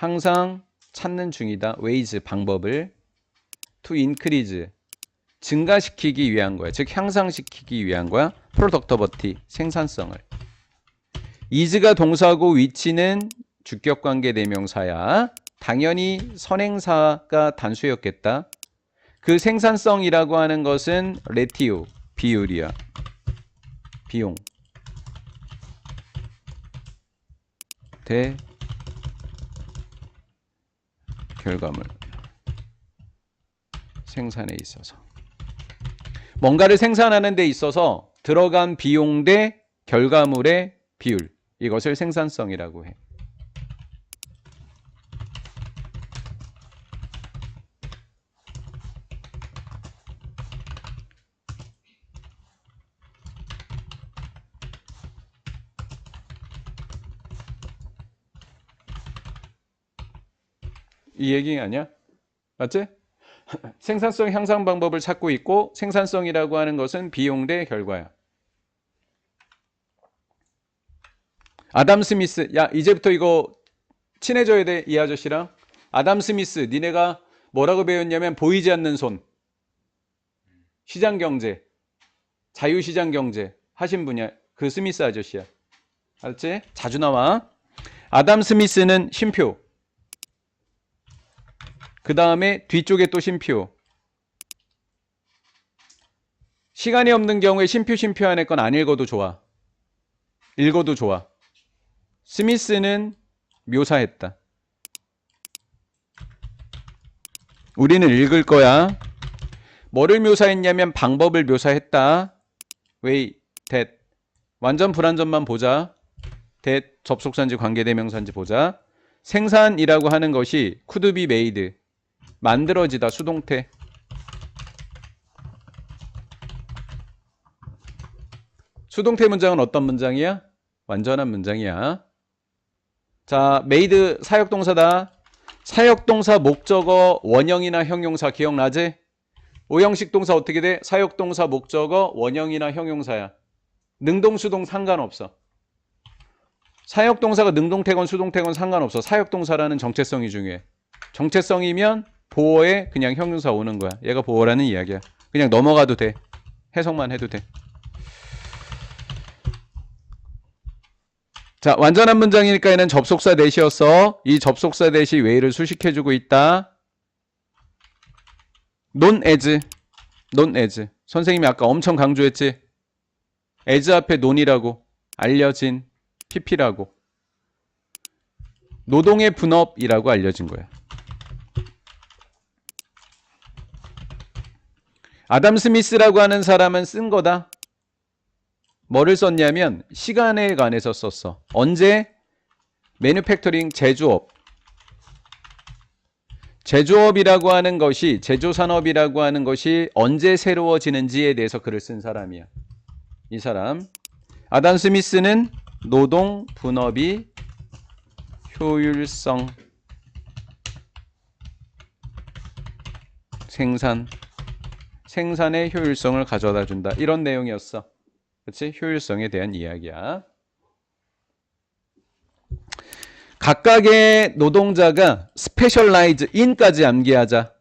항상 찾는 중이다. ways 방법을 to increase 증가시키기 위한 거야. 즉 향상시키기 위한 거야. productivity 생산성을. is가 동사고 위치는 주격 관계 대명사야. 당연히 선행사가 단수였겠다. 그 생산성이라고 하는 것은 레티오 비율이야. 비용. 대 결과물 생산에 있어서 뭔가를 생산하는 데 있어서 들어간 비용 대 결과물의 비율 이것을 생산성이라고 해. 이 얘기 아니야? 맞지? 생산성 향상 방법을 찾고 있고 생산성이라고 하는 것은 비용 대 결과야. 아담 스미스, 야 이제부터 이거 친해져야 돼 이 아저씨랑. 아담 스미스, 니네가 뭐라고 배웠냐면 보이지 않는 손, 시장 경제, 자유 시장 경제 하신 분이야. 그 스미스 아저씨야. 알았지? 자주 나와. 아담 스미스는 쉼표. 그 다음에 뒤쪽에 또 쉼표. 시간이 없는 경우에 쉼표 쉼표 안에 건 안 읽어도 좋아. 읽어도 좋아. 스미스는 묘사했다. 우리는 읽을 거야. 뭐를 묘사했냐면 방법을 묘사했다. way, that. 완전 불완전만 보자. that 접속사인지 관계대명사인지 보자. 생산이라고 하는 것이 could be made. 만들어지다 수동태. 수동태 문장은 어떤 문장이야? 완전한 문장이야. 자 made 사역동사다. 사역동사 목적어 원형이나 형용사 기억나지? 오형식 동사 어떻게 돼? 사역동사 목적어 원형이나 형용사야. 능동수동 상관없어. 사역동사가 능동태건 수동태건 상관없어. 사역동사라는 정체성이 중요해. 정체성이면 보어에 그냥 형용사 오는 거야. 얘가 보어라는 이야기야. 그냥 넘어가도 돼. 해석만 해도 돼. 자, 완전한 문장이니까 얘는 접속사 대시였어. 이 접속사 대시 way를 수식해주고 있다. non as. non as. 선생님이 아까 엄청 강조했지? as 앞에 non이라고. 알려진 pp라고. 노동의 분업이라고 알려진 거야. 아담 스미스라고 하는 사람은 쓴 거다. 뭐를 썼냐면 시간에 관해서 썼어. 언제? 매뉴팩터링 제조업. 제조업이라고 하는 것이 제조산업이라고 하는 것이 언제 새로워지는지에 대해서 글을 쓴 사람이야. 이 사람. 아담 스미스는 노동 분업이 효율성 생산 생산의 효율성을 가져다 준다. 이런 내용이었어. 그렇지? 효율성에 대한 이야기야. 각각의 노동자가 스페셜라이즈 인까지 암기하자.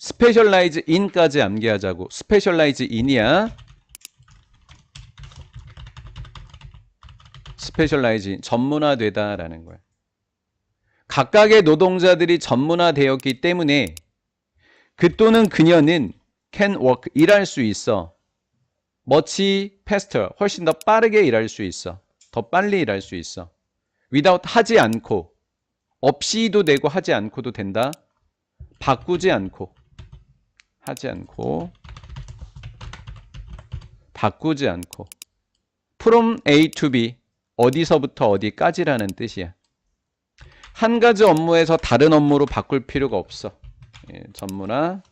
스페셜라이즈 인까지 암기하자고. 스페셜라이즈 인이야. 스페셜라이즈 인, 전문화되다라는 거야. 각각의 노동자들이 전문화되었기 때문에 그 또는 그녀는 can work 일할 수 있어. much faster 훨씬 더 빠르게 일할 수 있어. 더 빨리 일할 수 있어. without 하지 않고 없이도 되고 하지 않고도 된다. 바꾸지 않고 하지 않고 바꾸지 않고 from A to B 어디서부터 어디까지라는 뜻이야. 한 가지 업무에서 다른 업무로 바꿀 필요가 없어. 예, 전문화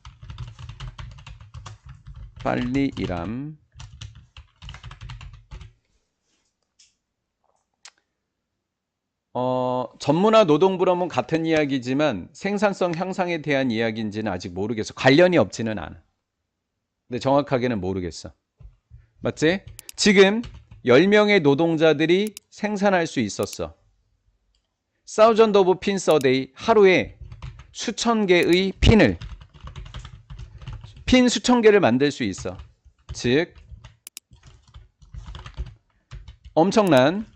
빨리 일함. 어, 전문화 노동부라면 같은 이야기지만 생산성 향상에 대한 이야기인지는 아직 모르겠어. 관련이 없지는 않아. 근데 정확하게는 모르겠어. 맞지? 지금 10명의 노동자들이 생산할 수 있었어. pins a day 하루에 수천 개의 핀을 핀 수천 개를 만들 수 있어. 즉 엄청난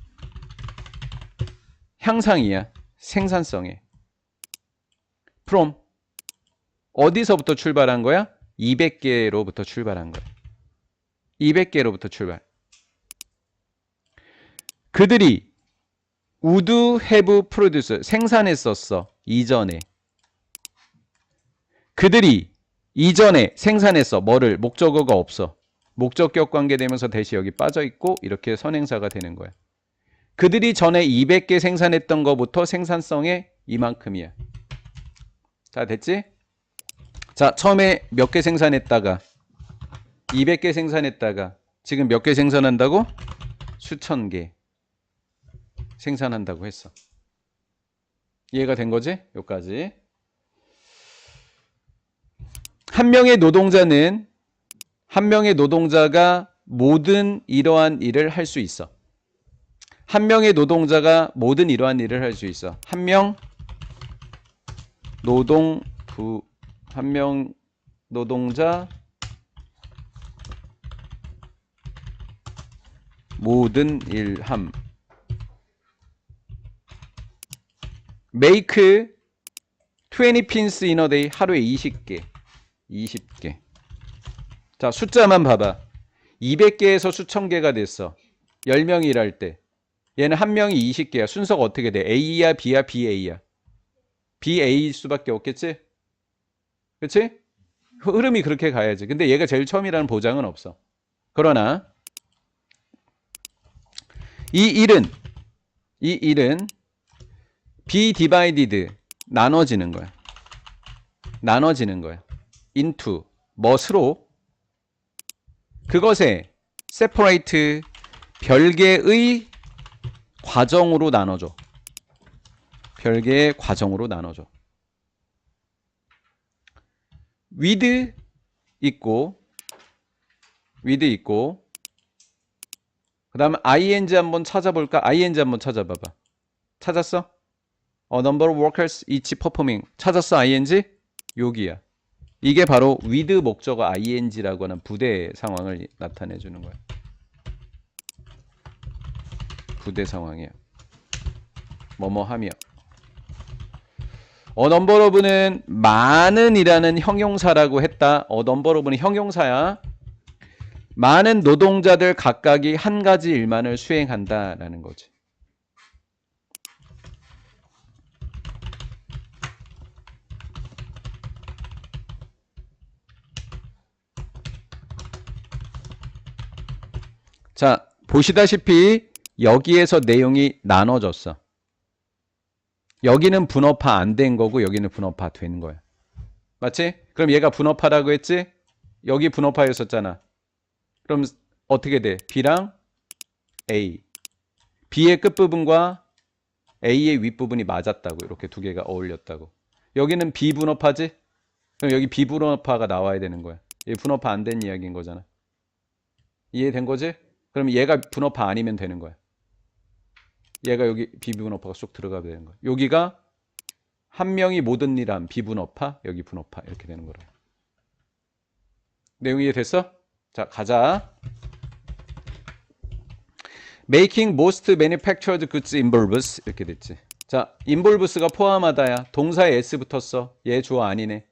향상이야. 생산성에. from 어디서부터 출발한 거야? 200개로부터 출발한 거야. 200개로부터 출발. 그들이 우드 해브 프로듀스 생산했었어. 이전에. 그들이 이전에 생산했어. 뭐를 목적어가 없어. 목적격 관계되면서 대시 여기 빠져 있고 이렇게 선행사가 되는 거야. 그들이 전에 200개 생산했던 거부터 생산성에 이만큼이야. 자, 됐지? 자, 처음에 몇 개 생산했다가 200개 생산했다가 지금 몇 개 생산한다고? 수천 개 생산한다고 했어. 이해가 된 거지? 여기까지. 한 명의 노동자는 한 명의 노동자가 모든 이러한 일을 할 수 있어. 한 명의 노동자가 모든 이러한 일을 할 수 있어. 한 명 노동부 한 명 노동자 모든 일함 make 20 pins in a day 하루에 20개 20개. 자 숫자만 봐봐. 200개에서 수천 개가 됐어. 10명이 일할 때. 얘는 한 명이 20개야. 순서가 어떻게 돼? A야 B야 BA야. BA일 수밖에 없겠지? 그치? 흐름이 그렇게 가야지. 근데 얘가 제일 처음이라는 보장은 없어. 그러나 이 일은 이 일은 be divided 나눠지는 거야. 나눠지는 거야. Into 멋으로 그것에 separate 별개의 과정으로 나눠줘. 별개의 과정으로 나눠줘. with 있고 with 있고 그 다음에 ing 한번 찾아볼까? ing 한번 찾아봐봐. 찾았어? 어, number of workers each performing. 찾았어, ing? 여기야. 이게 바로 with 목적어 ing라고 하는 부대 상황을 나타내 주는 거야. 부대 상황이야. 뭐뭐 하며. 어, number of는 많은이라는 형용사라고 했다. 어, number of는 형용사야. 많은 노동자들 각각이 한 가지 일만을 수행한다라는 거지. 자, 보시다시피 여기에서 내용이 나눠졌어. 여기는 분업화 안 된 거고 여기는 분업화 된 거야. 맞지? 그럼 얘가 분업화라고 했지? 여기 분업화였었잖아. 그럼 어떻게 돼? B랑 A. B의 끝부분과 A의 윗부분이 맞았다고. 이렇게 두 개가 어울렸다고. 여기는 비분업화지? 그럼 여기 비분업화가 나와야 되는 거야. 얘 분업화 안 된 이야기인 거잖아. 이해된 거지? 그럼 얘가 분업화 아니면 되는 거야. 얘가 여기 비분업화가 쏙 들어가야 되는 거야. 여기가 한 명이 모든 일함 비분업화, 여기 분업화 이렇게 되는 거라. 내용이 이해됐어? 자, 가자. Making most manufactured goods involves 이렇게 됐지. 자, involves가 포함하다야. 동사에 s 붙었어. 얘 주어 아니네.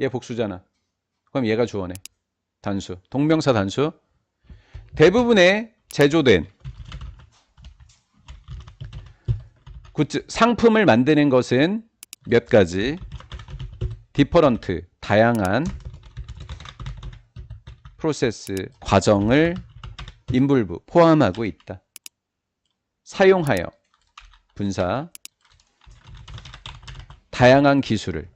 얘 복수잖아. 그럼 얘가 주어네. 단수. 동명사 단수. 대부분의 제조된 굿즈 상품을 만드는 것은 몇 가지? 디퍼런트 다양한 프로세스 과정을 인불부 포함하고 있다. 사용하여 분사 다양한 기술을.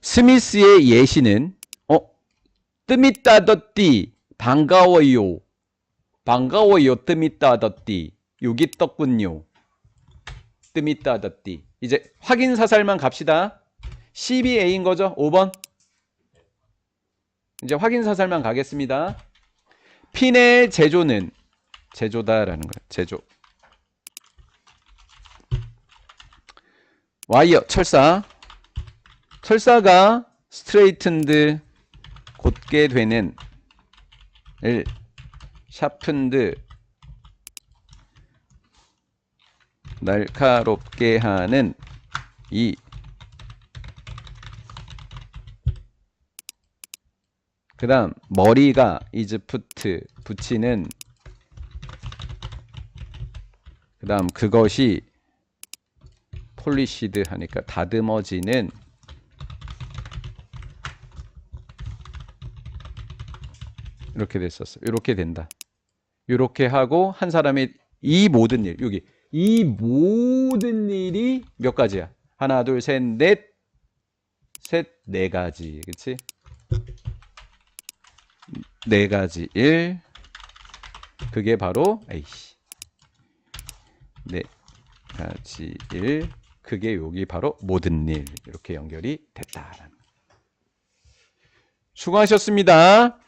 스미스의 예시는 어? 뜸있다더띠 반가워요 반가워요 뜸있다더띠. 여기 떴군요. 뜸있다더띠. 이제 확인 사살만 갑시다. 12A인 거죠? 5번? 이제 확인 사살만 가겠습니다. 핀의 제조는 제조다라는 거예요. 제조. 와이어 철사. 철사가 스트레이튼드 곧게 되는 을 샤픈드 날카롭게 하는 이 그다음 머리가 이즈푸트 붙이는 그다음 그것이 폴리시드 하니까 다듬어지는 이렇게 됐었어. 이렇게 된다. 이렇게 하고 한 사람이 이 모든 일 여기 이 모든 일이 몇 가지야? 하나, 둘, 셋, 넷, 셋, 네 가지, 그렇지? 네 가지 일. 그게 바로 에이씨. 네 가지 일. 그게 여기 바로 모든 일 이렇게 연결이 됐다라는. 수고하셨습니다.